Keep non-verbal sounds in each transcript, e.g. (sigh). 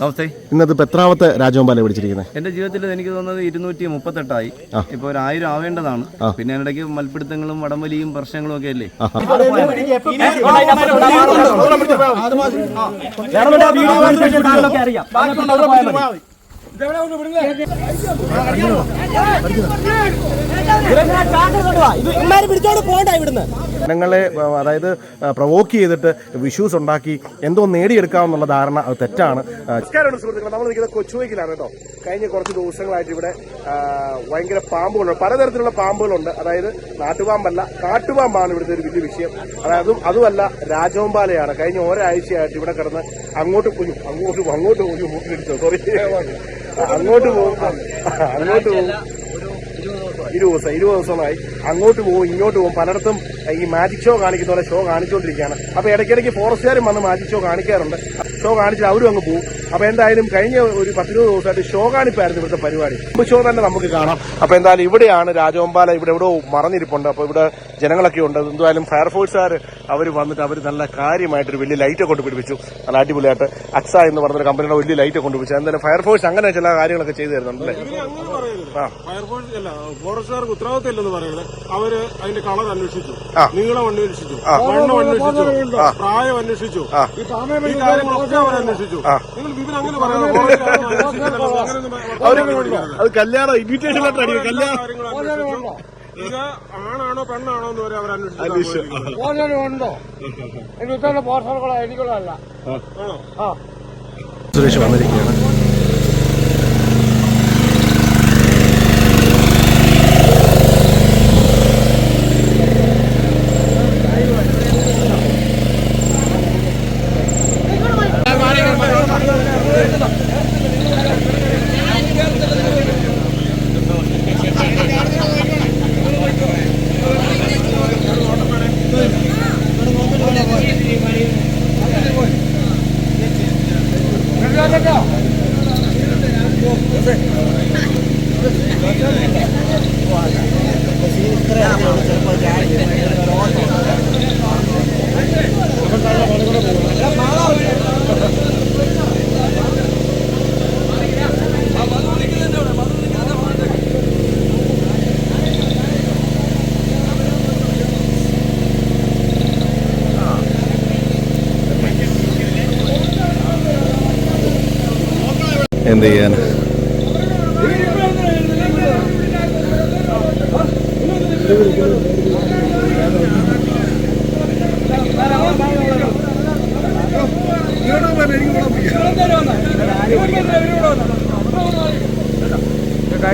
നമസ്തേ ഇന്നത്തെ ഇപ്പൊ എത്രാമത്തെ രാജഗോപാലെ പിടിച്ചിരിക്കുന്നത് എന്റെ ജീവിതത്തിൽ എനിക്ക് തോന്നുന്നത് ഇരുന്നൂറ്റി മുപ്പത്തെട്ടായി ഇപ്പൊ ഒരു ആയിരം ആവേണ്ടതാണ് പിന്നെ ഇടയ്ക്ക് മൽപ്പിടുത്തങ്ങളും വടംവലിയും പ്രശ്നങ്ങളും ഒക്കെ അല്ലേ അറിയാം ജനങ്ങളെ അതായത് പ്രവോക്ക് ചെയ്തിട്ട് വിഷൂസ് ഉണ്ടാക്കി എന്തോ നേടിയെടുക്കാമെന്നുള്ള ധാരണ അത് തെറ്റാണ്. നമസ്കാരമുണ്ട് സുഹൃത്തുക്കളെ. നമ്മൾ നിൽക്കുന്നത് കൊച്ചുവയ്ക്കിലാണ് കേട്ടോ. കഴിഞ്ഞ കുറച്ച് ദിവസങ്ങളായിട്ട് ഇവിടെ ഭയങ്കര പാമ്പുകളുണ്ട്. പലതരത്തിലുള്ള പാമ്പുകളുണ്ട്. അതായത് നാട്ടുപാമ്പല്ല കാട്ടുപാമ്പാണ് ഇവിടുത്തെ ഒരു വലിയ വിഷയം. അതായത് അതുമല്ല രാജവമ്പാലയാണ്. കഴിഞ്ഞ ഒരാഴ്ചയായിട്ട് ഇവിടെ കിടന്ന് അങ്ങോട്ട് പോയി അങ്ങോട്ട് അങ്ങോട്ട് പോയി മൂക്കിലിടിച്ചോ. സോറി അങ്ങോട്ട് പോകും. അങ്ങോട്ട് പോകും. ഇരുപത് ദിവസം ഇരുപത് ദിവസമായി. അങ്ങോട്ട് പോകും ഇങ്ങോട്ട് പോകും. പലയിടത്തും ഈ മാജിക് ഷോ കാണിക്കുന്ന ഷോ കാണിച്ചുകൊണ്ടിരിക്കുകയാണ്. അപ്പൊ ഇടയ്ക്കിടയ്ക്ക് ഫോറസ്റ്റുകാരും വന്ന് മാജിക് ഷോ കാണിക്കാറുണ്ട്. ഷോ കാണിച്ചിട്ട് അവരും അങ്ങ് പോകും. അപ്പൊ എന്തായാലും കഴിഞ്ഞ ഒരു പത്തിരുപത് ദിവസമായിട്ട് ഷോ കാണിപ്പായിരുന്നു ഇവിടുത്തെ പരിപാടി. ഇപ്പൊ ഷോ തന്നെ നമുക്ക് കാണാം. അപ്പൊ എന്തായാലും ഇവിടെയാണ് രാജവമ്പാല ഇവിടെ എവിടെ മറന്നിരിപ്പുണ്ട്. അപ്പൊ ഇവിടെ ജനങ്ങളൊക്കെ ഉണ്ട്. എന്തായാലും ഫയർഫോഴ്സുകാർ അവർ വന്നിട്ട് അവർ നല്ല കാര്യമായിട്ടൊരു വലിയ ലൈറ്റ് കൊണ്ട് പിടിപ്പിച്ചു നല്ല അടിപൊളിയായിട്ട് അക്സ എന്ന് പറഞ്ഞൊരു കമ്പനിയുടെ വലിയ ലൈറ്റ് കൊണ്ട് പിടിച്ചു എന്തായാലും ഫയർഫോഴ്സ് അങ്ങനെ ചില കാര്യങ്ങളൊക്കെ ചെയ്തു തരുന്നുണ്ടല്ലേ ആ. ഫയർഫോഴ്സ് അല്ല ഫോറസ്റ്റുകാർക്ക് ഉത്തരവാദിത്തം ഇല്ലെന്ന് പറയുന്നത് അവർ അതിന്റെ കളർ അന്വേഷിച്ചു. ആ. നീളം അന്വേഷിച്ചു. വണ്ണം അന്വേഷിച്ചു. പ്രായം അന്വേഷിച്ചു. ഈ കാര്യങ്ങളൊക്കെ അവർ അന്വേഷിച്ചു നിങ്ങൾ അത് കല്യാണ ഇൻവിറ്റേഷൻ ലെറ്റർ അടിക്കും കല്യാണം ഇത് ആണാണോ പെണ്ണാണോ എന്ന് വരെ അവർ അന്വേഷിച്ചു ഉണ്ടോ (laughs) എനിക്ക് പോസ്റ്ററുകളോ എനിക്കുള്ളതല്ല. സുരേഷ് വന്നിരിക്കുകയാണ് എന്ത് ചെയ്യാൻ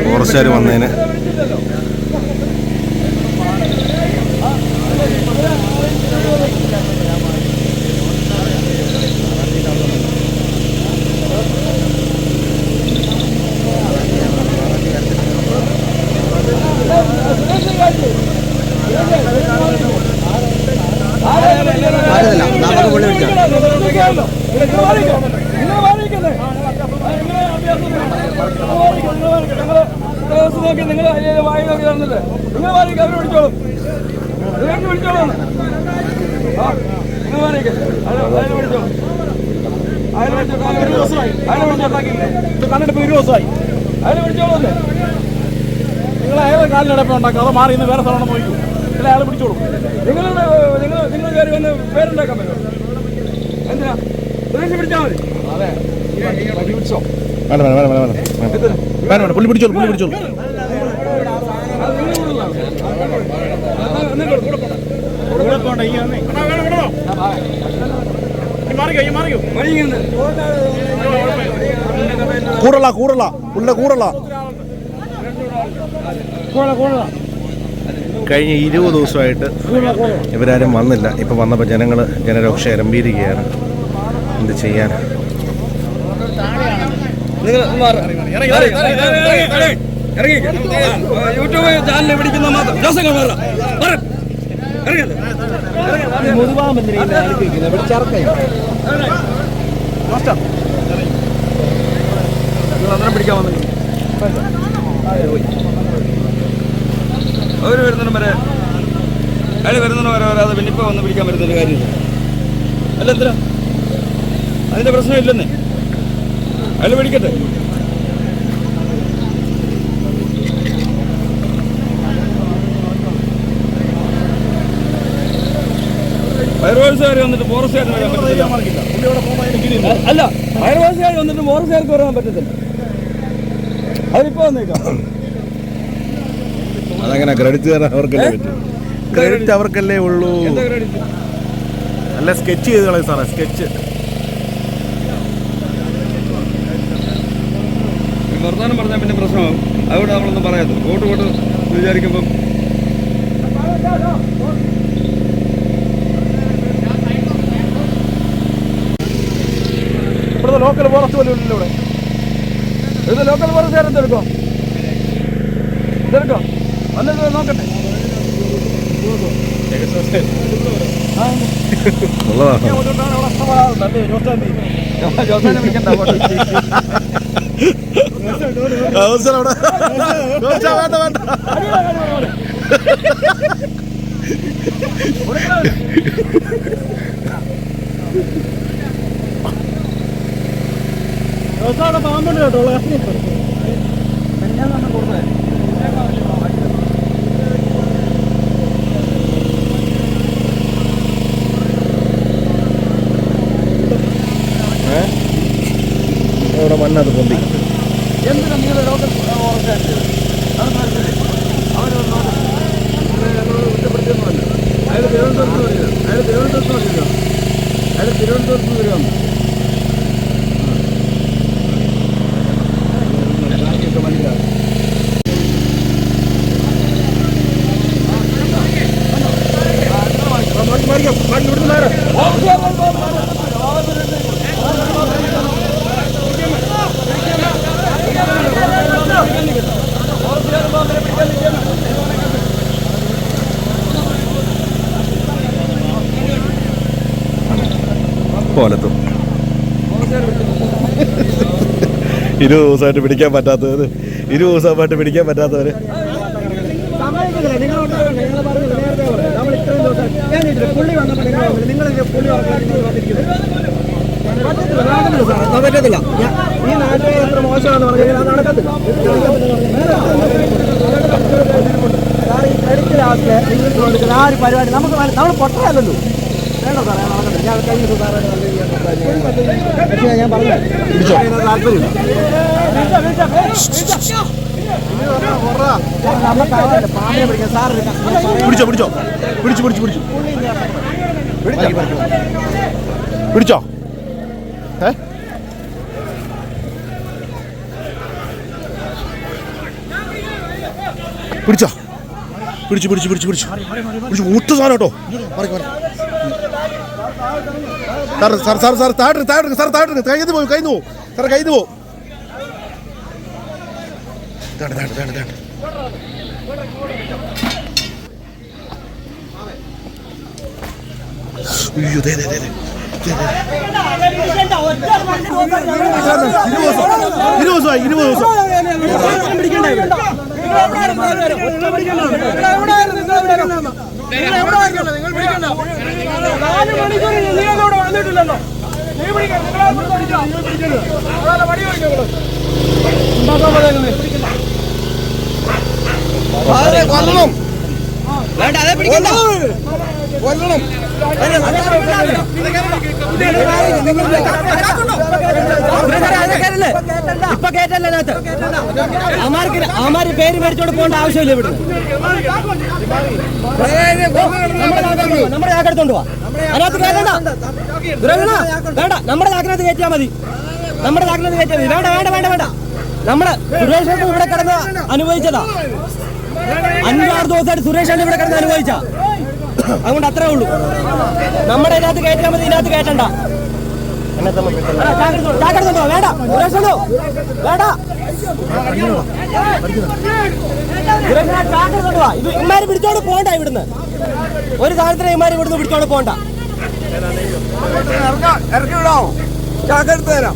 ഫോറസ്റ്റുകാർ വന്നതിന് നിങ്ങൾ വായി നോക്കി തന്നിട്ട് നിങ്ങൾ വാരിക്ക് അവർ പിടിച്ചോളും നിങ്ങൾക്ക് പിടിച്ചോളും ആ നിങ്ങൾ വാരിക്ക് അതിനെ പിടിച്ചോളും അതിനെ പിടിച്ചോ അതിനെ പിടിച്ചോ ഇത് കണ്ടിട്ട് ഇപ്പൊ ഇരുപത് ദിവസമായി അതിനെ പിടിച്ചോളൂ അല്ലേ നിങ്ങൾ അയാളെ കാലിനടപ്പം ഉണ്ടാക്കുക അത് മാറി ഇന്ന് വേറെ സ്ഥലമാണ് നോക്കൂ ഇല്ല അയാൾ പിടിച്ചോളൂ. നിങ്ങൾ നിങ്ങൾ നിങ്ങൾ കയറി വന്ന് പേരുണ്ടാക്കാൻ പറ്റുമോ? എന്തിനാ? സുരേഷ് പിടിച്ചാൽ മതി. വേണ്ട വേണ്ട വേണ്ട വേണ്ട വേണ്ട. വേണ്ട വേണ്ട പുള്ളി പിടിച്ചോളൂ പുള്ളി പിടിച്ചോളൂ. അത് കൂടെ പോണ്ട ഈ വന്നേ. മാറിക്കോ കൂടല. കൂടല കൂടല. കഴിഞ്ഞ ഇരുപത് ദിവസമായിട്ട് ഇവരാരും വന്നില്ല. ഇപ്പം വന്നപ്പോൾ ജനങ്ങൾ ജനരോക്ഷ ഇരമ്പിയിരിക്കുകയാണ് എന്ത് ചെയ്യാൻ? യൂട്യൂബ് ചാനലിൽ പിടിക്കുന്ന മാത്രം പിടിക്കാൻ വന്നില്ല അവർ വരുന്നതിന് വരെ അയാൾ വരുന്നതിന് വരെ വരാതെ പിന്നെ ഇപ്പോൾ വന്ന് പിടിക്കാൻ പറ്റുന്നൊരു കാര്യമില്ല. അല്ല എന്തിനാ? അതിന്റെ പ്രശ്നമില്ലെന്നേ. അയാൾ പിടിക്കട്ടെ. ഫയർവേഴ്സുകാർ വന്നിട്ട് ഫോറസ്റ്റുകാരന് വരാൻ പറ്റത്തില്ല. അല്ല ഫയർവേഴ്സുകാർ വന്നിട്ട് ഫോറസ്റ്റുകാർക്ക് വരാൻ പറ്റത്തില്ല. അവരിപ്പോ വന്നേക്കാം. അതങ്ങനെ ക്രെഡിറ്റ് തരാൻ അവർക്കല്ലേ പറ്റും. ക്രെഡിറ്റ് അവർക്കല്ലേ ഉള്ളൂ. നല്ല അല്ല സ്കെച്ച് ചെയ്ത് കളയും സാറേ സ്കെച്ച് വർത്തമാനം പറഞ്ഞാൽ പിന്നെ പ്രശ്നമാകും അതുകൊണ്ട് നമ്മളൊന്നും പറയാത്തത്. വോട്ട് വോട്ട് വിചാരിക്കുമ്പം. ഇവിടുത്തെ ലോക്കൽ ഫോറസ്റ്റ് പോലും ഇല്ലല്ലോ ഇവിടെ. ഇവിടുത്തെ ലോക്കൽ ഫോറസ്റ്റ് എന്തെടുക്കോ ഇതെടുക്കോ? വന്നിട്ട് നോക്കട്ടെ. അവസരം അവിടെ വേണ്ട വേണ്ട. പാമ്പുണ്ട് കേട്ടോ ഉള്ള ഇവിടെ മണ്ണത് പൊന്തി എന്തിനാ നിങ്ങൾ ലോക്കൽ ഫോറസ്റ്റുകാർ അത് മനസ്സിലായി അവർ ഞങ്ങളോട് കുറ്റപ്പെടുത്തിയൊന്നുമല്ല അയാൾ തിരുവനന്തപുരത്ത് വരിക അയാൾ തിരുവനന്തപുരത്ത് വരിക അയാൾ തിരുവനന്തപുരത്ത് വരികയാണ് പോലത്തും ഇരുപത് ദിവസമായിട്ട് പിടിക്കാൻ പറ്റാത്തവര് ഇരുപത് ദിവസമായിട്ട് പിടിക്കാൻ പറ്റാത്തവര് സമ്മതിക്കുന്നില്ല നിങ്ങൾ ഉണ്ടാകണ്ട നിങ്ങൾ പറഞ്ഞില്ല നേരത്തെ പറഞ്ഞു നമ്മൾ ഇത്രയും ദിവസം ഞാൻ ചോദിച്ചില്ല ദിവസമായിട്ട് പിടിക്കാൻ നിങ്ങൾ ഇരുപത് ദിവസമായിട്ട് പിടിക്കാൻ പറ്റാത്തവർ പറ്റത്തില്ല ഈ നാട്ടിലെ എത്ര മോശമാണെന്ന് പറഞ്ഞു കഴിഞ്ഞാൽ അത് നടക്കത്തില്ല. ആ ഒരു പരിപാടി നമുക്ക് നമ്മൾ പൊട്ടയല്ലല്ലോ. വേണ്ട സാറേ ഞാൻ. പിടിച്ചോ പിടിച്ചോ. പിടിച്ചു പിടിച്ചു പിടിച്ചു. പിടിച്ചോ. ഏ? പിടിച്ചോ. പിടിച്ചു പിടിച്ചു പിടിച്ചു പിടിച്ചു. പിടിച്ചു ഒട്ടു സാധനം കേട്ടോ. മാറി മാറി സാർ സാർ സാർ സാർ താഴെ താഴെ സാർ താഴെ കയ്യിൽ പോകും കയ്യിൽ പോകും സാർ കയ്യിൽ പോകും താഴെ താഴെ താഴെ താഴെ അയ്യോ ദേ ദേ ദേ ദേ. ഇരുപത് ദിവസമായി ഇരുപത് ദിവസം ഇപ്പൊ കേട്ടല്ലേ അതിനകത്ത് അമാർക്ക് അമാര് പേര് മേടിച്ചോണ്ട് പോകേണ്ട ആവശ്യമില്ല ഇവിടെ നമ്മുടെ ചാക്കെടുത്തോണ്ട് പോവാ അതിനകത്ത് കയറണ്ട. വേണ്ട. നമ്മുടെ ചാക്കിനകത്ത് കയറ്റിയാൽ മതി. നമ്മുടെ ചാക്കിനകത്ത് കയറ്റിയാൽ മതി. വേണ്ട വേണ്ട വേണ്ട വേണ്ട. നമ്മുടെ സുരേഷ് ഇവിടെ കിടന്ന് അനുഭവിച്ചതാ. അഞ്ചാറ് ദിവസമായിട്ട് സുരേഷ് ഇവിടെ കിടന്ന് അനുഭവിച്ച. അതുകൊണ്ട് അത്രേ ഉള്ളൂ. നമ്മുടെ ഇതിനകത്ത് കയറ്റിയാൽ മതി ഇതിനകത്ത് കയറ്റണ്ട. വേണ്ട. സുരേഷ് വേണ്ട. ഇമാര് പിടിച്ചോണ്ട് പോണ്ട ഇവിടുന്ന്. ഒരു സാധനത്തിന് ഇമാര് ഇവിടുന്ന് പിടിച്ചോണ്ട് പോണ്ട ഇറക്കി വിടാമോ ചാക്കെടുത്ത് തരാം.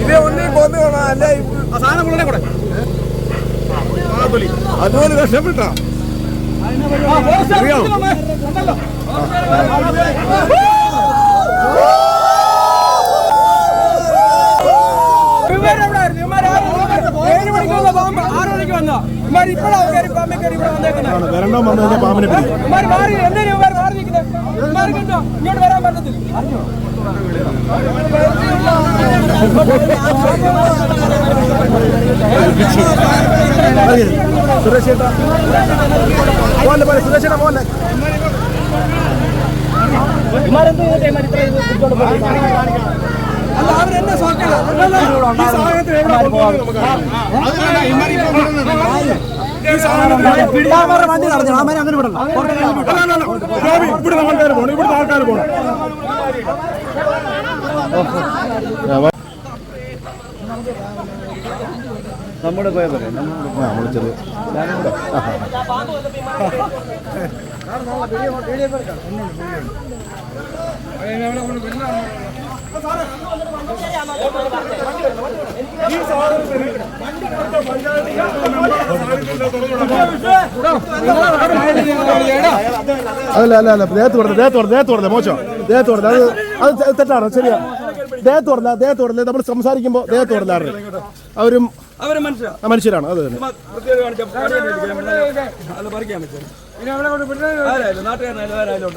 ഇതേ ഒന്നേ കൊന്നു അല്ല ആ സാധനം കൊള്ളനെ കൂടെ. മാടമ്പലി അതുപോലെ ഇവരെവിടായിരുന്നു? ഇവന്മാര് ആറ് മണിക്ക് ഏഴ് മണിക്ക് വന്ന പാമ്പ് ആറ് മണിക്ക് വന്ന. ഇവന്മാര് ഇപ്പോഴാ കയറി പാമ്പെ കയറി ഇവിടെ വന്നേക്കുന്നത്. വരണ്ടോ വന്നു കഴിഞ്ഞാൽ പാമ്പിനെ മാറി എന്തിനാ ഇവന്മാര് മാറി നിൽക്കുന്നത്? ഇങ്ങോട്ട് വരാൻ പറ്റത്തില്ല സുരേഷ് ചേട്ടാ പോലെ പോലെ സുരേഷ് ചേട്ടാ പോലെ ഇമാരെന്ത് ചെയ്തിട്ട് ഇമാര് ഇത്രയും ഈ സാധനത്തിന് എവിടെ കൊണ്ടുപോകുന്നത് നമുക്ക് ഇവിടുത്തെ ആൾക്കാർ പോകണം ഇവിടുത്തെ ആൾക്കാർ പോകണം നമ്മുടെ പോയ പോലെ നമ്മൾ ചെറിയ അതല്ല അല്ല അല്ല അല്ല ദേഹത്ത് പറഞ്ഞ ദേഹത്ത് പറഞ്ഞ ദേഹത്ത് പറഞ്ഞ മോശം ദേഹത്ത് പറഞ്ഞ അത് അത് തെറ്റാണോ ശരിയാ. ദേഹത്ത് പറഞ്ഞ ദേഹത്ത് പറഞ്ഞ നമ്മൾ സംസാരിക്കുമ്പോൾ ദേഹത്ത് പറഞ്ഞാറ് അവരും അവരും മനുഷ്യരാണ് അത് തന്നെ.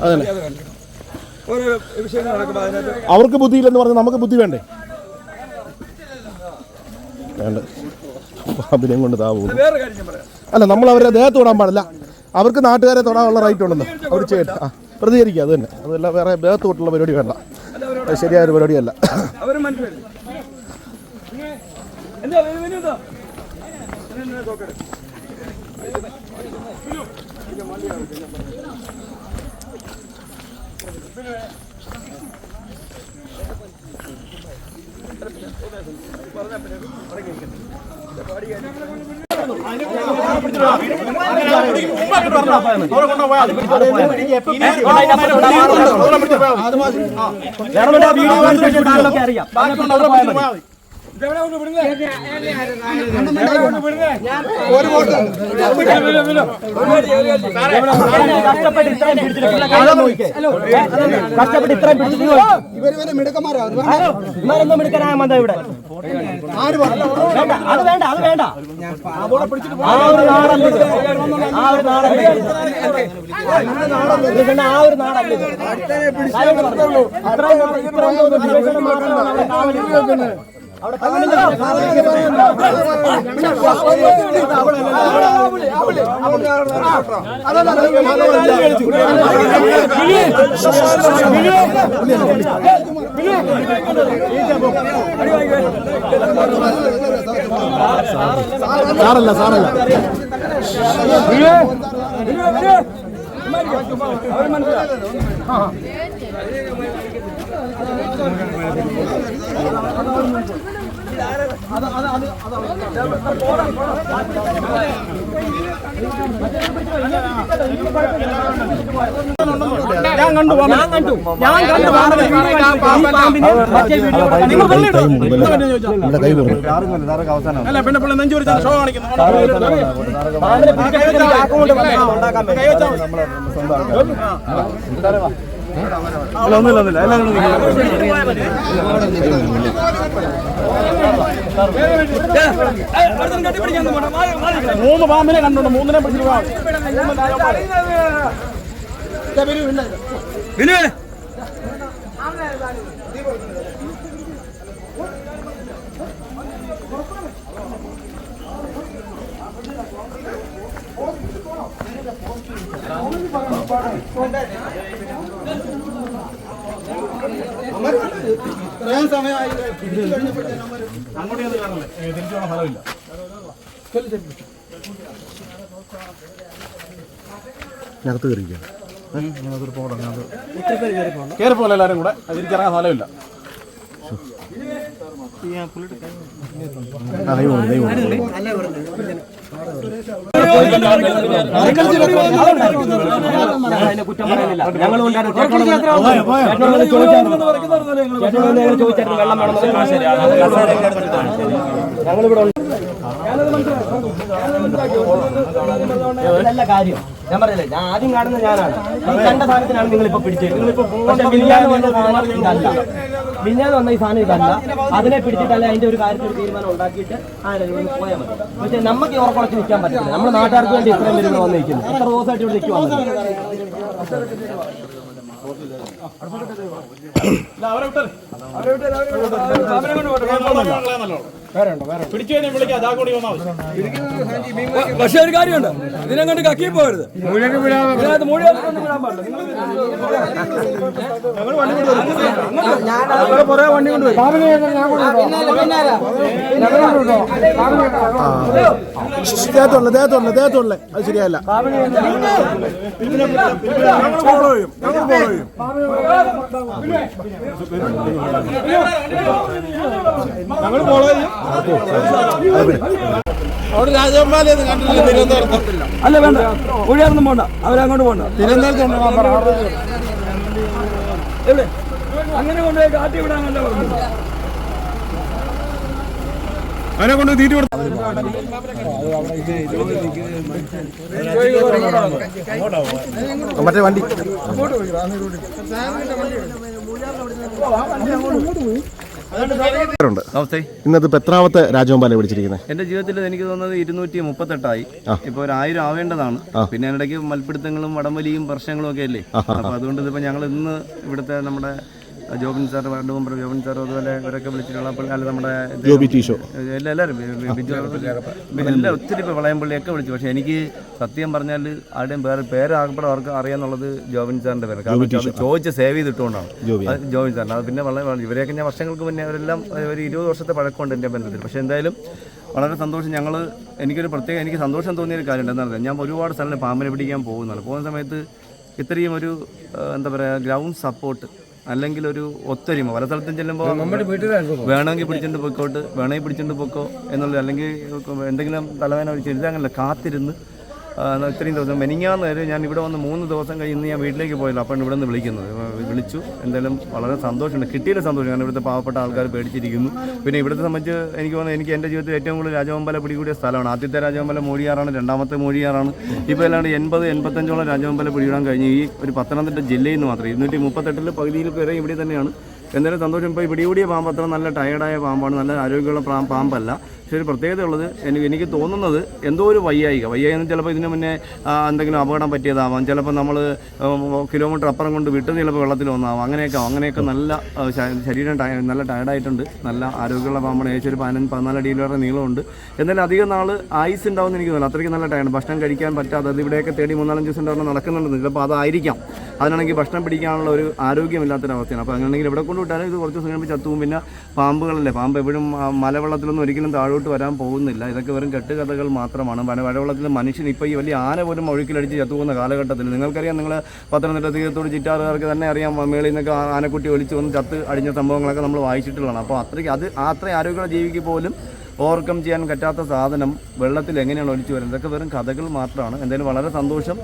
അതന്നെ. നടക്കുമ്പോൾ അതിനകത്ത് അവർക്ക് ബുദ്ധിയില്ലെന്ന് പറഞ്ഞാൽ നമുക്ക് ബുദ്ധി വേണ്ടേ വേണ്ട അഭിനയം കൊണ്ട് താവൂ വേറെ കാര്യം ഞാൻ പറയാം അല്ല നമ്മൾ അവരെ ദേഹത്ത് തൊടാൻ പാടില്ല അവർക്ക് നാട്ടുകാരെ തൊടാനുള്ള റൈറ്റ് ഉണ്ടെന്ന് അവർ ചെയ്യട്ടെ ആ പ്രതികരിക്കുക അത് തന്നെ അതല്ല വേറെ ദേഹത്ത് തൊട്ടുള്ള പരിപാടി വേണ്ട അത് ശരിയായ ഒരു പരിപാടിയല്ല അവർ മനസ്സിലായി എന്താ വേണമെങ്കിൽ ആ വീഡിയോ കാണിച്ച് വെച്ച സാധനമൊക്കെ അറിയാം. ഒരു കാര്യം. കഷ്ടപ്പെട്ട് ഇത്രയും പിടിച്ചിട്ട് ഇങ്ങ് വരൂ. ആരോ? ഇവരെന്തോ മിടുക്കനായ മന്ദ ഇവിടെ? വേണ്ട? അത് വേണ്ട അത് വേണ്ട ആ ഒരു നാടല്ല. ആ ഒരു നാടല്ല ആ ഒരു നാടല്ല. ഇത്രയും ഇത്രയും ഒരു വിവേചനം സാറല്ല സാറല്ല അവർ വിനു. ഞാൻ കണ്ടു ഞാൻ കണ്ടു ഞാൻ കണ്ടു നിങ്ങൾ അവസാനം അല്ല പിന്നെ പുള്ളി നെഞ്ചു ഷോ കാണിക്കുന്നു അല്ല ഒന്നുമില്ല ഒന്നുമില്ല. എല്ലാം. മൂന്ന് പാമ്പിനെ കണ്ടുണ്ട് മൂന്നിനെ പിടിച്ചിട്ട് പോകാം വിനു അങ്ങോട്ട് ഞകത്ത് കയറിയിരിക്കുകയാണ് കയറി പോലെ എല്ലാവരും കൂടെ? അത് തിരിച്ചിറങ്ങാൻ സ്ഥലമില്ല കുറ്റം ഞങ്ങൾ ഉണ്ടായിരുന്നു വെള്ളം ഞങ്ങളിവിടെ ഉണ്ട് അതല്ല കാര്യം. ഞാൻ പറഞ്ഞില്ലേ ഞാൻ ആദ്യം കാണുന്ന ഞാനാണ്. ഈ കണ്ട സാധനത്തിനാണ് നിങ്ങൾ ഇപ്പൊ പിടിച്ചത് പക്ഷെ മിഞ്ഞാന്ന് വന്ന സാധനം ഇതല്ല. മിഞ്ഞാന്ന് വന്ന ഈ സാധനം ഇതല്ല. അതിനെ പിടിച്ചിട്ടല്ല അതിന്റെ ഒരു കാര്യത്തിൽ തീരുമാനം ഉണ്ടാക്കിയിട്ട് ആരെങ്കിലും പോയാൽ മതി. പക്ഷെ നമുക്ക് ഈ ഉറക്കുളച്ച് നിൽക്കാൻ പറ്റില്ല നമ്മുടെ നാട്ടുകാർക്ക് വേണ്ടി ഇത്രയും പേര് ഇവിടെ വന്ന് നിൽക്കുന്നു എത്ര ദിവസമായിട്ട് ഇവിടെ നിൽക്കുക വന്നത് അവരെ വിട്ടേ അവരെ വിട്ടേ അവരെ വിട്ട്. കൊണ്ട് പക്ഷെ ഒരു കാര്യമുണ്ട് ഇതിനെങ്ങോട്ട് കക്കി പോകരുത്. ഇതിനകത്ത് വിടാൻ പാടില്ല ദേഹത്തുള്ള ദേഹത്തുള്ള ദേഹത്തുള്ള അത് ശരിയല്ല. ഞങ്ങൾ ഫോളോ ചെയ്യും. അവിടെ രാജഗോപാലൊന്നും കണ്ടില്ല തിരുവനന്തപുരത്ത് അല്ല വേണ്ട ഒഴിയാറൊന്നും പോണ്ട അവരങ്ങോട്ട് പോണ്ട തിരുവനന്തപുരത്ത് എവിടെ അങ്ങനെ കൊണ്ടുപോയി കാട്ടി വിടാനല്ല പറഞ്ഞു കൊണ്ട് തീറ്റി കൊടുത്തു മറ്റേ വണ്ടി. ഉണ്ട് നമസ്തേ. ഇന്നത്തെ എത്രാമത്തെ രാജഗോപാലെ പിടിച്ചിരിക്കുന്നത് എന്റെ ജീവിതത്തിൽ എനിക്ക് തോന്നുന്നത് ഇരുന്നൂറ്റി മുപ്പത്തെട്ടായി ഇപ്പൊ ഒരു ആയിരം ആവേണ്ടതാണ്. പിന്നെ ഇടയ്ക്ക് മൽപ്പിടുത്തങ്ങളും വടംവലിയും പ്രശ്നങ്ങളും ഒക്കെ അല്ലേ? അപ്പൊ അതുകൊണ്ട് ഇതിപ്പോ ഞങ്ങൾ ഇന്ന് ഇവിടുത്തെ നമ്മുടെ Jobin sir ward member Jobin sir അതുപോലെ ഇവരൊക്കെ വിളിച്ചിട്ടുള്ള അല്ല നമ്മുടെ ജോബി ടി ഷോ എല്ലാ എല്ലാവരും ബിജു എല്ലാം ഒത്തിരി ഇപ്പോൾ വളയംപള്ളിയൊക്കെ വിളിച്ചു. പക്ഷേ എനിക്ക് സത്യം പറഞ്ഞാൽ ആരുടെയും പേര് പേരാകപ്പെടെ അവർക്ക് അറിയാന്നുള്ളത് ജോബിൻ സാറിന്റെ പേര് കാരണം ചോദിച്ച് സേവ് ചെയ്തിട്ടുകൊണ്ടാണ്. ജോബിൻ സാറിന്. അത് പിന്നെ വളരെ ഇവരെയൊക്കെ ഞാൻ വർഷങ്ങൾക്ക് മുന്നേ അവരെല്ലാം ഒരു ഇരുപത് വർഷത്തെ പഴക്കമുണ്ട് എന്റെ ബന്ധത്തിൽ. പക്ഷേ എന്തായാലും വളരെ സന്തോഷം. ഞങ്ങൾ എനിക്കൊരു പ്രത്യേക എനിക്ക് സന്തോഷം തോന്നിയൊരു കാര്യം എന്താണെന്ന് പറഞ്ഞാൽ ഞാൻ ഒരുപാട് സ്ഥലം പാമ്പിനെ പിടിക്കാൻ പോകുന്നതാണ്. പോകുന്ന സമയത്ത് ഇത്രയും ഒരു എന്താ പറയുക ഗ്രൗണ്ട് സപ്പോർട്ട് അല്ലെങ്കിൽ ഒരു ഒത്തൊരുമ. പല സ്ഥലത്തും ചെല്ലുമ്പോൾ വേണമെങ്കിൽ പിടിച്ചിട്ട് പൊക്കോട്ട് വേണമെങ്കിൽ പിടിച്ചിട്ട് പൊക്കോ എന്നുള്ളത് അല്ലെങ്കിൽ എന്തെങ്കിലും തലവേന ഒരു ഇത് അങ്ങനല്ല കാത്തിരുന്ന് ഇത്രയും ദിവസം മെനിങ്ങാന്ന് വരെ ഞാൻ ഇവിടെ വന്ന് മൂന്ന് ദിവസം കഴിഞ്ഞ് ഞാൻ വീട്ടിലേക്ക് പോയല്ലോ. അപ്പോൾ ഇവിടെ നിന്ന് വിളിക്കുന്നത് വിളിച്ചു. എന്തായാലും വളരെ സന്തോഷമുണ്ട്. കിട്ടിയില്ല സന്തോഷം കാരണം ഇവിടുത്തെ പാവപ്പെട്ട ആൾക്കാർ പേടിച്ചിരിക്കുന്നു. പിന്നെ ഇവിടുത്തെ സംബന്ധിച്ച് എനിക്ക് തോന്നുന്നു എനിക്ക് എന്റെ ജീവിതത്തിൽ ഏറ്റവും കൂടുതൽ രാജവമ്പല പിടികൂടിയ സ്ഥലമാണ്. ആദ്യത്തെ രാജവമ്പല മൂഴിയാറാണ് രണ്ടാമത്തെ മൂഴിയാറാണ്. ഇപ്പോൾ അല്ലാണ്ട് എൺപത് എൺപത്തഞ്ചോളം രാജവമ്പല പിടികൂടാൻ കഴിഞ്ഞു ഈ ഒരു പത്തനംതിട്ട ജില്ലയിൽ നിന്ന് മാത്രം. ഇരുന്നൂറ്റി മുപ്പത്തെട്ടിൽ പകുതിയിൽ പേരെ ഇവിടെ തന്നെയാണ്. എന്തായാലും സന്തോഷം. ഇപ്പോൾ പിടികൂടിയ പാമ്പ് അത്ര നല്ല ടയർഡായ പാമ്പാണ്. നല്ല ആരോഗ്യമുള്ള പാമ്പല്ല. പക്ഷേ ഒരു പ്രത്യേകത ഉള്ളത് എനിക്ക് എനിക്ക് തോന്നുന്നത് എന്തോ ഒരു വയ്യായിക. വയ്യായിക എന്ന് ചിലപ്പോൾ ഇതിന് മുന്നേ എന്തെങ്കിലും അപകടം പറ്റിയതാവാം. ചിലപ്പോൾ നമ്മൾ കിലോമീറ്റർ അപ്പുറം കൊണ്ട് വിട്ട് ചിലപ്പോൾ വെള്ളത്തിൽ വന്നാവാം അങ്ങനെയൊക്കെ. അങ്ങനെയൊക്കെ നല്ല ശരീരം നല്ല ടയർഡായിട്ടുണ്ട്. നല്ല ആരോഗ്യമുള്ള പാമ്പാണ് ഏകദേശം ഒരു പതിനഞ്ച് പതിനാല് അടിയിലേറെ നീളമുണ്ട്. എന്നാലും അധികം നാൾ ആയുസ് ഉണ്ടാവുമെന്ന് എനിക്ക് തോന്നുന്നു അത്രയ്ക്ക് നല്ല ടയർഡ് ഭക്ഷണം കഴിക്കാൻ പറ്റാതെ അത് ഇവിടെയൊക്കെ തേടി മൂന്നാലഞ്ച് ദിവസം ഉണ്ടാവുന്ന നടക്കുന്നുണ്ട് ചിലപ്പോൾ അതായിരിക്കാം അതിനാണെങ്കിൽ ഭക്ഷണം പിടിക്കാനുള്ള ഒരു ആരോഗ്യമില്ലാത്തൊരവസ്ഥയാണ്. അപ്പോൾ അങ്ങനെയാണെങ്കിൽ ഇവിടെ കൊണ്ടുവിട്ടാലും ഇത് കുറച്ച് ദിവസം കഴിയുമ്പോൾ ചത്തുവും പിന്നെ പാമ്പുകളല്ലേ പാമ്പ് എപ്പോഴും മലവെള്ളത്തിലൊന്നും ഒരിക്കലും താഴോട്ട് വരാൻ പോകുന്നില്ല. ഇതൊക്കെ വെറും കെട്ടുകഥകൾ മാത്രമാണ്. മഴവെള്ളത്തിൽ മനുഷ്യൻ ഇപ്പോൾ ഈ വലിയ ആന പോലും ഒഴുക്കിലടിച്ച് ചത്തുപോകുന്ന കാലഘട്ടത്തിൽ. നിങ്ങൾക്കറിയാം നിങ്ങൾ പത്തനംതിട്ട തീരത്തോട് ചുറ്റാറുകാർക്ക് തന്നെ അറിയാം മേളിൽ നിന്നൊക്കെ ആനക്കുട്ടി ഒലിച്ച് വന്ന് ചത്ത് അടിഞ്ഞ സംഭവങ്ങളൊക്കെ നമ്മൾ വായിച്ചിട്ടുള്ളതാണ്. അപ്പോൾ അത്രയ്ക്ക് അത് അത്രയും ആരോഗ്യമുള്ള ജീവിക്ക് പോലും ഓവർകം ചെയ്യാൻ പറ്റാത്ത സാധനം വെള്ളത്തിൽ എങ്ങനെയാണ് ഒലിച്ചു വരുന്നത്? ഇതൊക്കെ വെറും കഥകൾ മാത്രമാണ്. എന്തായാലും വളരെ സന്തോഷം.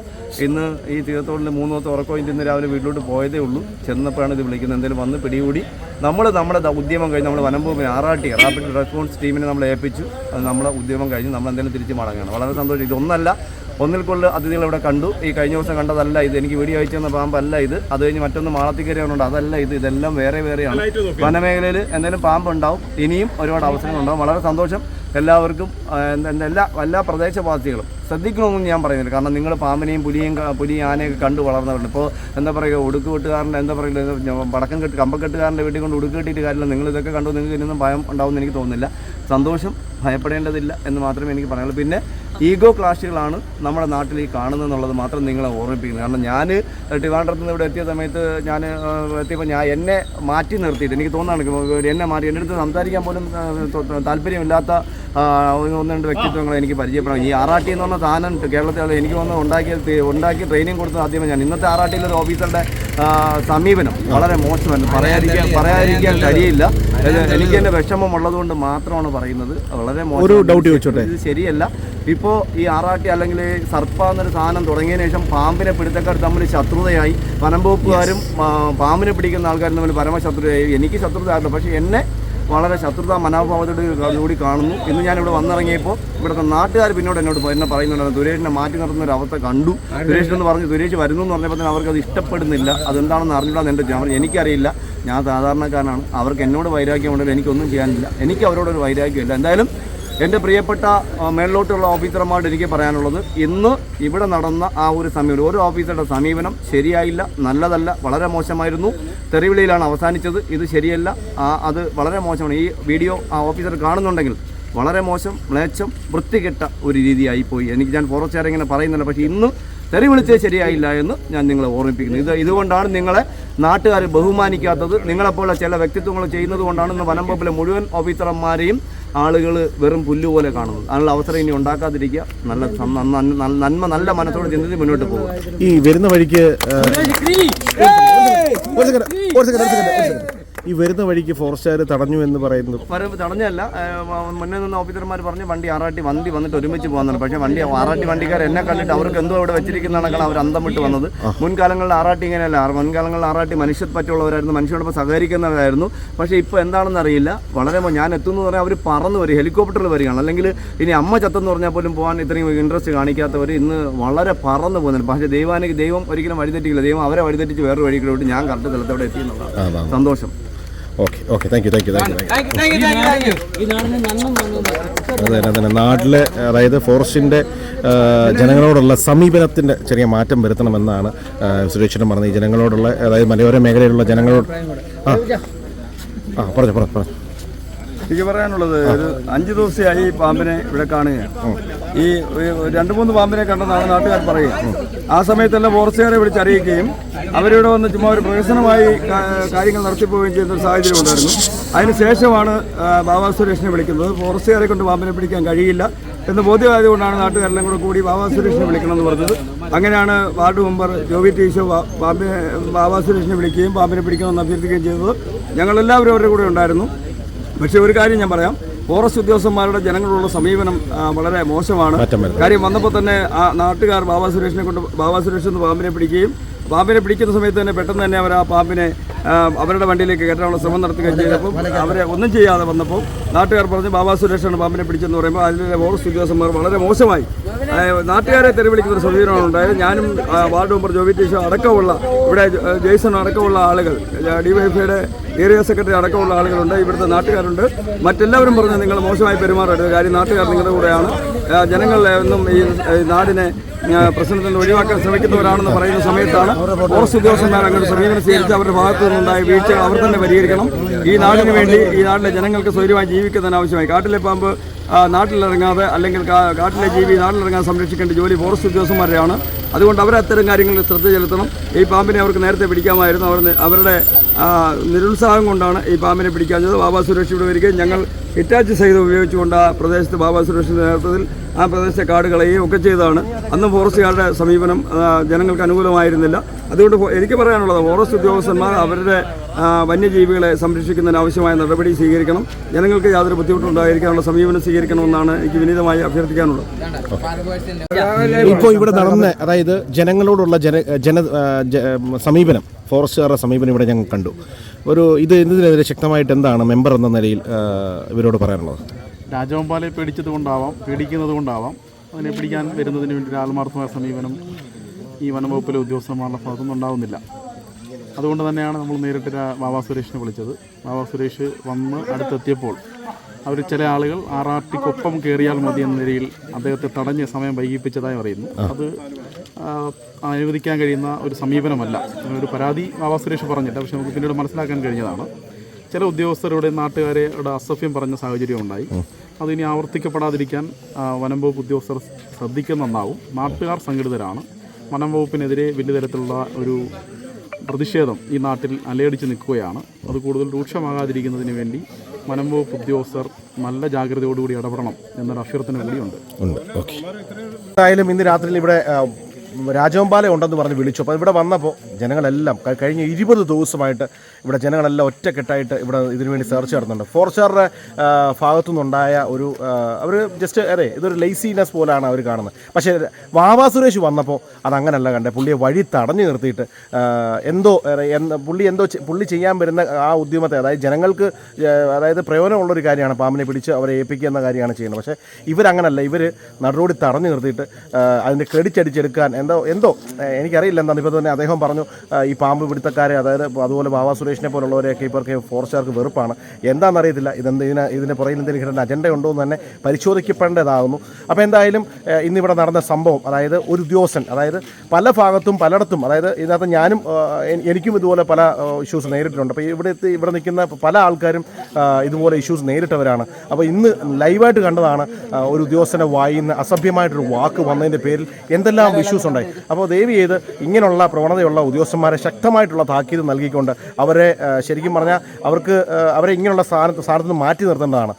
ഇന്ന് ഈ തീരത്തോടിൽ മൂന്ന് ദിവസം ഉറക്കം ഇന്ന് രാവിലെ വീട്ടിലോട്ട് പോയതേ ഉള്ളൂ. ചെന്നപ്പോഴാണ് ഇത് വിളിക്കുന്നത്. എന്തായാലും വന്ന് പിടികൂടി. നമ്മൾ നമ്മുടെ ഉദ്യമം കഴിഞ്ഞ് നമ്മൾ വനംഭൂമിനെ ആറാട്ടി റാപ്പിഡ് റെസ്പോൺസ് ടീമിനെ നമ്മൾ ഏൽപ്പിച്ചു. അത് നമ്മുടെ ഉദ്യമം കഴിഞ്ഞ് നമ്മൾ എന്തായാലും തിരിച്ച് മടങ്ങുകയാണ് വളരെ സന്തോഷം. ഇതൊന്നല്ല ഒന്നിൽ കൂടുതൽ അതിഥികൾ ഇവിടെ കണ്ടു. ഈ കഴിഞ്ഞ ദിവസം കണ്ടതല്ല ഇത്. എനിക്ക് വീഡിയോ അയച്ചു തന്ന പാമ്പല്ല ഇത്. അത് കഴിഞ്ഞ് മറ്റൊന്ന് മാളത്തിക്കര അതല്ല ഇത്. ഇതെല്ലാം വേറെ വേറെയാണ്. വനമേഖലയിൽ എന്തായാലും പാമ്പുണ്ടാവും. ഇനിയും ഒരുപാട് അവസരങ്ങളുണ്ടാവും. വളരെ സന്തോഷം. എല്ലാവർക്കും എല്ലാ എല്ലാ പ്രദേശവാസികളും. ശ്രദ്ധിക്കണമെന്ന് ഞാൻ പറയുന്നില്ല. കാരണം നിങ്ങൾ പാമ്പിനെയും പുലിയും പുലി ആനയൊക്കെ കണ്ടു വളർന്നവരുണ്ട്. ഇപ്പോൾ എന്താ പറയുക ഉടുക്ക് വെട്ടുകാരന്റെ എന്താ പറയുക വടക്കം കെട്ട് കമ്പക്കെട്ടുകാരന്റെ വീട്ടിൽ കൊണ്ട് ഉടുക്ക് കെട്ടിയിട്ട് കാര്യമില്ല. നിങ്ങൾ ഇതൊക്കെ കണ്ടു നിങ്ങൾക്ക് ഇതിനൊന്നും ഭയം ഉണ്ടാവുമെന്ന് എനിക്ക് തോന്നുന്നില്ല. സന്തോഷം ഭയപ്പെടേണ്ടതില്ല എന്ന് മാത്രമേ എനിക്ക് പറയാനുള്ളൂ. പിന്നെ ഈഗോ ക്ലാഷുകളാണ് നമ്മുടെ നാട്ടിൽ ഈ കാണുന്നത് എന്നുള്ളത് മാത്രം നിങ്ങളെ ഓർമ്മിപ്പിക്കുന്നത്. കാരണം ഞാൻ ട്രിവാൻഡ്രത്ത് നിന്ന് ഇവിടെ എത്തിയ സമയത്ത് ഞാൻ എത്തിയപ്പോൾ ഞാൻ എന്നെ മാറ്റി നിർത്തിയിട്ട് എനിക്ക് തോന്നുന്നതാണ് എന്നെ മാറ്റി എന്റെ അടുത്ത് സംസാരിക്കാൻ പോലും താല്പര്യമില്ലാത്ത ഒന്ന് രണ്ട് വ്യക്തിത്വങ്ങൾ എനിക്ക് പരിചയപ്പെടാം ഈ ആറാട്ടി എന്ന് പറഞ്ഞ സാധനം കേരളത്തിൽ എനിക്ക് വന്ന് ഉണ്ടാക്കിയ ഉണ്ടാക്കി ട്രെയിനിങ് കൊടുത്തത് ആദ്യമേ ഞാൻ. ഇന്നത്തെ ആറാട്ടിയിലെ ഒരു ഓഫീസറുടെ സമീപനം വളരെ മോശമായിരുന്നു പറയാതിരിക്കാൻ പറയാതിരിക്കാൻ കഴിയില്ല. എനിക്ക് എന്റെ വിഷമം ഉള്ളതുകൊണ്ട് മാത്രമാണ് പറയുന്നത്. വളരെ മോശം ചോദിച്ചോട്ടെ? ഇത് ശരിയല്ല. ഇപ്പോൾ ഈ ആറാട്ടി അല്ലെങ്കിൽ സർപ്പ എന്നൊരു സാധനം തുടങ്ങിയതിന് ശേഷം പാമ്പിനെ പിടുത്തക്കാർ തമ്മിൽ ശത്രുതയായി. വനംവകുപ്പുകാരും പാമ്പിനെ പിടിക്കുന്ന ആൾക്കാരും തമ്മിൽ പരമശത്രുതയായി എനിക്ക് ശത്രുത ആയിരുന്നു. പക്ഷേ എന്നെ വളരെ ശത്രുതാ മനോഭാവത്തോട് കൂടി കാണുന്നു. ഇന്ന് ഞാനിവിടെ വന്നിറങ്ങിയപ്പോൾ ഇവിടുത്തെ നാട്ടുകാർ പിന്നോട് എന്നോട് എന്നെ പറയുന്നുണ്ടായിരുന്നു സുരേഷിനെ മാറ്റി നിർത്തുന്ന ഒരു അവസ്ഥ കണ്ടു. ദുരേഷ് എന്ന് പറഞ്ഞു ദുരേഷ് വരുന്നു എന്ന് പറഞ്ഞപ്പോൾ തന്നെ അവർക്ക് അത് ഇഷ്ടപ്പെടുന്നില്ല. അതെന്താണെന്ന് അറിഞ്ഞിട്ടാണ് എന്റെ ഞാൻ എനിക്കറിയില്ല. ഞാൻ സാധാരണക്കാരനാണ്. അവർക്ക് എന്നോട് വൈരാഗ്യമുണ്ടെങ്കിൽ എനിക്കൊന്നും ചെയ്യാനില്ല. എനിക്ക് അവരോടൊരു വൈരാഗ്യമില്ല എന്തായാലും എന്റെ പ്രിയപ്പെട്ട മേളിലോട്ടുള്ള ഓഫീസർമാരോട് എനിക്ക് പറയാനുള്ളത് ഇന്ന് ഇവിടെ നടന്ന ആ ഒരു സമീപനം ഓരോ ഓഫീസറുടെ സമീപനം ശരിയായില്ല നല്ലതല്ല വളരെ മോശമായിരുന്നു. തെറിവിളിയിലാണ് അവസാനിച്ചത്. ഇത് ശരിയല്ല. അത് വളരെ മോശമാണ്. ഈ വീഡിയോ ആ ഓഫീസർ കാണുന്നുണ്ടെങ്കിൽ വളരെ മോശം മ്ലേച്ഛം വൃത്തികെട്ട ഒരു രീതിയായി പോയി. എനിക്ക് ഞാൻ ഫോറസ്റ്റുകാരെ ഇങ്ങനെ പറയുന്നില്ല പക്ഷേ ഇന്ന് തെറി വിളിച്ചേ ശരിയായില്ല എന്ന് ഞാൻ നിങ്ങളെ ഓർമ്മിപ്പിക്കുന്നു. ഇത് ഇതുകൊണ്ടാണ് നിങ്ങളെ നാട്ടുകാർ ബഹുമാനിക്കാത്തത്. നിങ്ങളെപ്പോലെ ചില വ്യക്തിത്വങ്ങൾ ചെയ്യുന്നത് കൊണ്ടാണ് ഇന്ന് വനം വകുപ്പിലെ മുഴുവൻ ഓഫീസർമാരെയും ആളുകൾ വെറും പുല്ലുപോലെ കാണുന്നത്. അതിനുള്ള അവസരം ഇനി ഉണ്ടാക്കാതിരിക്കുക. നല്ല നന്മ നല്ല മനസ്സോട് ചിന്തിച്ച് മുന്നോട്ട് പോകുക ഈ വരുന്ന വഴിക്ക് ഈ വരുന്ന വഴിക്ക് ഫോറസ്റ്റുകാർ തടഞ്ഞു എന്ന് പറയുന്നു തടഞ്ഞല്ല. മുന്നേ നിന്ന് ഓഫീസർമാർ പറഞ്ഞ് വണ്ടി ആറാട്ടി വണ്ടി വന്നിട്ട് ഒരുമിച്ച് പോകുന്നുണ്ട്. പക്ഷേ വണ്ടി ആറാട്ടി വണ്ടിക്കാർ എന്നെ കണ്ടിട്ട് അവർക്ക് എന്തോ അവിടെ വെച്ചിരിക്കുന്നതാണ് അവർ അന്തം വിട്ട് വന്നത്. മുൻകാലങ്ങളിൽ ആറാട്ടി ഇങ്ങനെയല്ല. മുൻകാലങ്ങളിൽ ആറാട്ടി മനുഷ്യ പറ്റുള്ളവരായിരുന്നു മനുഷ്യരോടൊപ്പം സഹകരിക്കുന്നവരായിരുന്നു. പക്ഷേ ഇപ്പോൾ എന്താണെന്ന് അറിയില്ല. വളരെ ഞാൻ എത്തുന്നു പറഞ്ഞാൽ അവർ പറന്ന് വരും. ഹെലികോപ്റ്ററിൽ വരികയാണ്. അല്ലെങ്കിൽ ഇനി അമ്മ ചത്തെന്ന് പറഞ്ഞാൽ പോലും പോകാൻ ഇത്രയും ഇൻട്രസ്റ്റ് കാണിക്കാത്തവർ ഇന്ന് വളരെ പറന്ന് പോകുന്നുണ്ട്. പക്ഷേ ദൈവാനിക്ക് ദൈവം ഒരിക്കലും വഴിതെറ്റിക്കില്ല. ദൈവം അവരെ വഴിതെറ്റിച്ച് വേറൊരു വഴിക്കിലോട്ട് ഞാൻ കറക്റ്റ് സ്ഥലത്തോടെ എത്തിയെന്നുള്ളതാണ് സന്തോഷം. Okay okay thank you thank you thank you thank you അതെ അതെ അതെ. നാട്ടിലെ അതായത് ഫോറസ്റ്റിന്റെ ജനങ്ങളോടുള്ള സമീപനത്തിന്റെ ചെറിയ മാറ്റം വരുത്തണമെന്നാണ് സുരേഷിനും പറഞ്ഞത്. ഈ ജനങ്ങളോടുള്ള അതായത് മലയോര മേഖലയിലുള്ള ജനങ്ങളോട് ആ ആ പറഞ്ഞു പറഞ്ഞു പറഞ്ഞു. എനിക്ക് പറയാനുള്ളത് ഒരു അഞ്ച് ദിവസമായി ഈ പാമ്പിനെ ഇവിടെ കാണുകയാണ്. ഈ രണ്ട് മൂന്ന് പാമ്പിനെ കണ്ടെന്നാണ് നാട്ടുകാർ പറയുക ആ സമയത്തെല്ലാം ഫോറസ്റ്റുകാരെ വിളിച്ച് അവരിവിടെ വന്ന് ചുമ്മാ ഒരു പ്രഹസനമായി കാര്യങ്ങൾ നടത്തിപ്പോവുകയും ചെയ്യുന്ന ഒരു സാഹചര്യം ഉണ്ടായിരുന്നു. അതിനുശേഷമാണ് ബാബാ സുരേഷിനെ വിളിക്കുന്നത്. ഫോറസ്റ്റുകാരെ കൊണ്ട് പാമ്പിനെ പിടിക്കാൻ കഴിയില്ല എന്ന് ബോധ്യമായതുകൊണ്ടാണ് നാട്ടുകാരെല്ലാം കൂടെ കൂടി ബാബാ സുരേഷിനെ വിളിക്കണമെന്ന് പറഞ്ഞത്. അങ്ങനെയാണ് വാർഡ് മെമ്പർ ജോബി ടീച്ചർ പാമ്പിനെ ബാബാ സുരേഷിനെ വിളിക്കുകയും പാമ്പിനെ പിടിക്കണമെന്ന് അഭ്യർത്ഥിക്കുകയും ചെയ്തത്. ഞങ്ങളെല്ലാവരും അവരുടെ കൂടെ ഉണ്ടായിരുന്നു. പക്ഷേ ഒരു കാര്യം ഞാൻ പറയാം. ഫോറസ്റ്റ് ഉദ്യോഗസ്ഥന്മാരുടെ ജനങ്ങളോടുള്ള സമീപനം വളരെ മോശമാണ്. കാര്യം വന്നപ്പോൾ തന്നെ ആ നാട്ടുകാർ ബാബാ സുരേഷിനെ കൊണ്ട് ബാബാ സുരേഷ് എന്ന് പാമ്പിനെ പിടിക്കുകയും പാമ്പിനെ പിടിക്കുന്ന സമയത്ത് തന്നെ പെട്ടെന്ന് തന്നെ അവർ ആ പാമ്പിനെ അവരുടെ വണ്ടിയിലേക്ക് കയറ്റാനുള്ള ശ്രമം നടത്തുകയും ചെയ്തപ്പോൾ അവരെ ഒന്നും ചെയ്യാതെ വന്നപ്പോൾ നാട്ടുകാർ പറഞ്ഞ് ബാബാ സുരേഷാണ് പാമ്പിനെ പിടിച്ചെന്ന് പറയുമ്പോൾ അതിലെ ഫോറസ്റ്റ് ഉദ്യോഗസ്ഥന്മാർ വളരെ മോശമായി. നാട്ടുകാരെ തെരുവിളിക്കുന്ന ഒരു സമീപനമാണ് ഉണ്ടായത്. ഞാനും വാർഡ് മെമ്പർ ജോബി ടീച്ചർ അടക്കമുള്ള ഇവിടെ ജെയ്സൺ അടക്കമുള്ള ആളുകൾ ഡിവൈഫൈയുടെ ഏരിയ സെക്രട്ടറി അടക്കമുള്ള ആളുകളുണ്ട് ഇവിടുത്തെ നാട്ടുകാരുണ്ട്. മറ്റെല്ലാവരും പറഞ്ഞു നിങ്ങൾ മോശമായി പെരുമാറരുത്. കാര്യം നാട്ടുകാർ നിങ്ങളുടെ കൂടെയാണ്. ജനങ്ങളെ ഒന്നും ഈ നാടിനെ പ്രശ്നത്തിൽ ഒഴിവാക്കാൻ ശ്രമിക്കുന്നവരാണെന്ന് പറയുന്ന സമയത്താണ് ഫോറസ്റ്റ് ഉദ്യോഗസ്ഥന്മാർ അങ്ങനെ സമീപനം സ്വീകരിച്ച് അവരുടെ ഭാഗത്തു നിന്നുണ്ടായ വീഴ്ചകൾ അവർ തന്നെ പരിഹരിക്കണം. ഈ നാടിന് വേണ്ടി ഈ നാട്ടിലെ ജനങ്ങൾക്ക് സ്വൈര്യമായി ജീവിക്കുന്നതിന് ആവശ്യമായി. കാട്ടിലെ പാമ്പ് നാട്ടിലിറങ്ങാതെ അല്ലെങ്കിൽ കാട്ടിലെ ജീവി നാട്ടിലിറങ്ങാൻ സംരക്ഷിക്കേണ്ട ജോലി ഫോറസ്റ്റ് ഉദ്യോഗസ്ഥന്മാരെയാണ് അതുകൊണ്ട് അവർ അത്തരം കാര്യങ്ങളിൽ ശ്രദ്ധ ചെലുത്തണം. ഈ പാമ്പിനെ അവർക്ക് നേരത്തെ പിടിക്കാമായിരുന്നു. അവർ അവരുടെ നിരുത്സാഹം കൊണ്ടാണ് ഈ പാമ്പിനെ പിടിക്കാഞ്ഞത്. ബാബാ സുരേഷ് ഇവിടെ വരികയും ഞങ്ങൾ ഹിറ്റാച്ച് സഹിതം ഉപയോഗിച്ചുകൊണ്ട് ആ പ്രദേശത്ത് ബാബാ സുരേഷിന്റെ നേതൃത്വത്തിൽ ആ പ്രദേശത്തെ കാട് കളയുകയും ഒക്കെ ചെയ്തതാണ്. അന്ന് ഫോറസ്റ്റുകാരുടെ സമീപനം ജനങ്ങൾക്ക് അനുകൂലമായിരുന്നില്ല. അതുകൊണ്ട് എനിക്ക് പറയാനുള്ളത് ഫോറസ്റ്റ് ഉദ്യോഗസ്ഥന്മാർ അവരുടെ വന്യജീവികളെ സംരക്ഷിക്കുന്നതിന് ആവശ്യമായ നടപടി സ്വീകരിക്കണം. ജനങ്ങൾക്ക് യാതൊരു ബുദ്ധിമുട്ടുണ്ടായിരിക്കാനുള്ള സമീപനം സ്വീകരിക്കണമെന്നാണ് എനിക്ക് വിനീതമായി അഭ്യർത്ഥിക്കാനുള്ളത്. ഇപ്പോൾ ഇവിടെ നടന്ന അതായത് ജനങ്ങളോടുള്ള ജന ജന സമീപനം ഫോറസ്റ്റുകാരുടെ സമീപനം ഇവിടെ ഞങ്ങൾ കണ്ടു. ഒരു ഇത് ഇതിനെതിരെ ശക്തമായിട്ട് എന്താണ് മെമ്പർ എന്ന നിലയിൽ ഇവരോട് പറയാനുള്ളത്? രാജഗോപാലെ പേടിച്ചത് കൊണ്ടാവാം പേടിക്കുന്നത് കൊണ്ടാവാം. അതിനെ പിടിക്കാൻ വരുന്നതിന് വേണ്ടി ഒരു ആത്മാർത്ഥമായ സമീപനം ഈ വനംവകുപ്പിലെ ഉദ്യോഗസ്ഥന്മാരുടെ ഭാഗത്തുനിന്ന് ഉണ്ടാവുന്നില്ല. അതുകൊണ്ട് തന്നെയാണ് നമ്മൾ നേരിട്ട് ബാബാ സുരേഷിനെ വിളിച്ചത്. ബാബാ സുരേഷ് വന്ന് അടുത്തെത്തിയപ്പോൾ അവർ ചില ആളുകൾ ആറാട്ടിക്കൊപ്പം കയറിയാൽ മതി എന്ന നിലയിൽ അദ്ദേഹത്തെ തടഞ്ഞ് സമയം വൈകിപ്പിച്ചതായി പറയുന്നു. അത് അനുവദിക്കാൻ കഴിയുന്ന ഒരു സമീപനമല്ല. ഒരു പരാതി ബാബാ സുരേഷ് പറഞ്ഞില്ല. പക്ഷെ നമുക്ക് പിന്നീട് മനസ്സിലാക്കാൻ കഴിഞ്ഞതാണ്. ചില ഉദ്യോഗസ്ഥരുടെ നാട്ടുകാരുടെ അസഭ്യം പറഞ്ഞ സാഹചര്യം ഉണ്ടായി. അതിനി ആവർത്തിക്കപ്പെടാതിരിക്കാൻ വനം വകുപ്പ് ഉദ്യോഗസ്ഥർ ശ്രദ്ധിക്കുന്നുണ്ടാവും നാട്ടുകാർ സംഘടിതരാണ്. വനം വകുപ്പിനെതിരെ വലിയ തരത്തിലുള്ള ഒരു പ്രതിഷേധം ഈ നാട്ടിൽ അലയടിച്ച് നിൽക്കുകയാണ്. അത് കൂടുതൽ രൂക്ഷമാകാതിരിക്കുന്നതിന് വേണ്ടി വനം വകുപ്പ് ഉദ്യോഗസ്ഥർ നല്ല ജാഗ്രതയോടുകൂടി ഇടപെടണം എന്നൊരു അഭ്യർത്ഥന കൂടിയുണ്ട്. എന്തായാലും ഇന്ന് രാത്രിയിൽ ഇവിടെ രാജവമ്പാല ഉണ്ടെന്ന് പറഞ്ഞ് വിളിച്ചു. അപ്പോൾ ഇവിടെ വന്നപ്പോൾ ജനങ്ങളെല്ലാം കഴിഞ്ഞ ഇരുപത് ദിവസമായിട്ട് ഇവിടെ ജനങ്ങളെല്ലാം ഒറ്റക്കെട്ടായിട്ട് ഇവിടെ ഇതിനു വേണ്ടി സെർച്ച് നടത്തുന്നുണ്ട്. ഫോർച്ചാറിന്റെ ഭാഗത്തു നിന്നുണ്ടായ ഒരു അവർ ജസ്റ്റ് അതെ ഇതൊരു ലേസിനെസ് പോലാണ് അവർ കാണുന്നത്. പക്ഷേ വാവാ സുരേഷ് വന്നപ്പോൾ അതങ്ങനല്ല കണ്ടേ. പുള്ളിയെ വഴി തടഞ്ഞു നിർത്തിയിട്ട് എന്തോ പുള്ളി എന്തോ പുള്ളി ചെയ്യാൻ വരുന്ന ആ ഉദ്യമത്തെ അതായത് ജനങ്ങൾക്ക് അതായത് പ്രയോജനമുള്ളൊരു കാര്യമാണ് പാമ്പിനെ പിടിച്ച് അവരെ ഏൽപ്പിക്കുക എന്ന കാര്യമാണ് ചെയ്യുന്നത്. പക്ഷേ ഇവരങ്ങനല്ല. ഇവർ നടുറോടി തടഞ്ഞു നിർത്തിയിട്ട് അതിന്റെ ക്രെഡിറ്റ് അടിച്ചെടുക്കാൻ എന്തോ എന്തോ എനിക്കറിയില്ല എന്താണ് ഇപ്പോൾ തന്നെ അദ്ദേഹം പറഞ്ഞു ഈ പാമ്പ് പിടുത്തക്കാരെ അതായത് അതുപോലെ ബാബാ സുരേഷിനെ പോലുള്ളവരെയൊക്കെ ഇവർക്ക് ഫോറസ്റ്റുകാർക്ക് വെറുപ്പാണ്. എന്താണെന്നറിയത്തില്ല ഇതെന്ത് ഇതിന് ഇതിന്റെ പുറകിൽ എന്തെങ്കിലും ഹിഡൻ അജണ്ട ഉണ്ടോ എന്ന് തന്നെ പരിശോധിക്കപ്പെടേണ്ടതാകുന്നു. അപ്പോൾ എന്തായാലും ഇന്ന് ഇന്നിവിടെ നടന്ന സംഭവം അതായത് ഒരു ഉദ്യോഗസ്ഥൻ അതായത് പല ഭാഗത്തും പലയിടത്തും അതായത് ഇതിനകത്ത് ഞാനും എനിക്കും ഇതുപോലെ പല ഇഷ്യൂസ് നേരിട്ടിട്ടുണ്ട്. അപ്പോൾ ഇവിടെ ഇവിടെ നിൽക്കുന്ന പല ആൾക്കാരും ഇതുപോലെ ഇഷ്യൂസ് നേരിട്ടവരാണ്. അപ്പോൾ ഇന്ന് ലൈവായിട്ട് കണ്ടതാണ് ഒരു ഉദ്യോഗസ്ഥന്റെ വായിൽ നിന്ന് അസഭ്യമായിട്ടൊരു വാക്ക് വന്നതിന്റെ പേരിൽ എന്തെല്ലാം ഇഷ്യൂസ് ഉണ്ടായി. അപ്പോൾ ദയവ് ചെയ്ത് ഇങ്ങനെയുള്ള പ്രവണതയുള്ള ഉദ്യോഗസ്ഥന്മാരെ ശക്തമായിട്ടുള്ള താക്കീത് നൽകിക്കൊണ്ട് അവരെ ശരിക്കും പറഞ്ഞാൽ അവർക്ക് അവരെ ഇങ്ങനെയുള്ള സ്ഥാനത്ത് സ്ഥാനത്ത് നിന്ന് മാറ്റി നിർത്തേണ്ടതാണ്.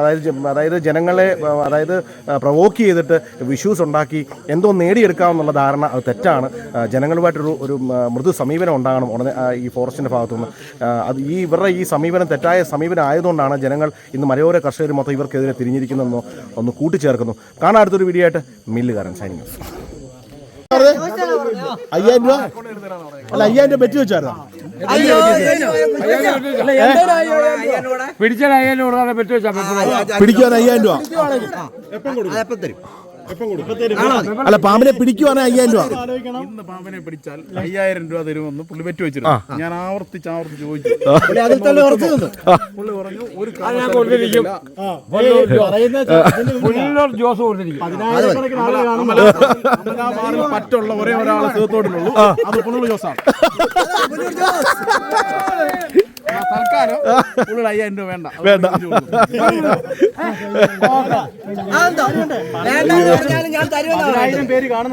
അതായത് അതായത് ജനങ്ങളെ അതായത് പ്രവോക്ക് ചെയ്തിട്ട് വിഷ്യൂസ് ഉണ്ടാക്കി എന്തോ നേടിയെടുക്കാമെന്നുള്ള ധാരണ അത് തെറ്റാണ്. ജനങ്ങളുമായിട്ടൊരു ഒരു മൃദു സമീപനം ഉണ്ടാകണം ഉടനെ ഈ ഫോറസ്റ്റിന്റെ ഭാഗത്തുനിന്ന്. അത് ഈ ഇവരുടെ ഈ സമീപനം തെറ്റായ സമീപനം ആയതുകൊണ്ടാണ് ജനങ്ങൾ ഇന്ന് മലയോര കർഷകർ മൊത്തം ഇവർക്കെതിരെ തിരിഞ്ഞിരിക്കുന്നതെന്നോ ഒന്ന് കൂട്ടിച്ചേർക്കുന്നു. കാണാൻ അടുത്തൊരു വീഡിയോ ആയിട്ട് മില്ലുകാരൻ സൈനിങ് അയ്യായിരം രൂപ അല്ല അയ്യായിരം രൂപ പറ്റി വെച്ചായിരുന്നോ പിടിച്ചാൽ അയ്യായിരം കൊടുക്കാതെ പറ്റുമോ വെച്ചാൽ പിടിക്കാൻ അയ്യായിരം രൂപ അല്ല പാമ്പിനെ പിടിക്കുവാണെങ്കിൽ അയ്യായിരം രൂപ. ഇന്ന് പാമ്പിനെ പിടിച്ചാൽ അയ്യായിരം രൂപ തരുമെന്ന് പുള്ളി വെറ്റ് വെച്ചിരുന്നു. ഞാൻ ആവർത്തിച്ച് ആവർത്തിച്ച് ചോദിച്ചു. പറ്റുള്ള ഒരേ ഒരാളെ തീർത്തോട്ടുള്ളൂ അത് പുള്ളി ജോസാണ്. ആ, തൽക്കാലം പുള്ളിയുടെ അയ്യായിരം രൂപ വേണ്ട. വേണ്ട. ഞാൻ തരുമെന്നാണ് പേര് കാണുന്നു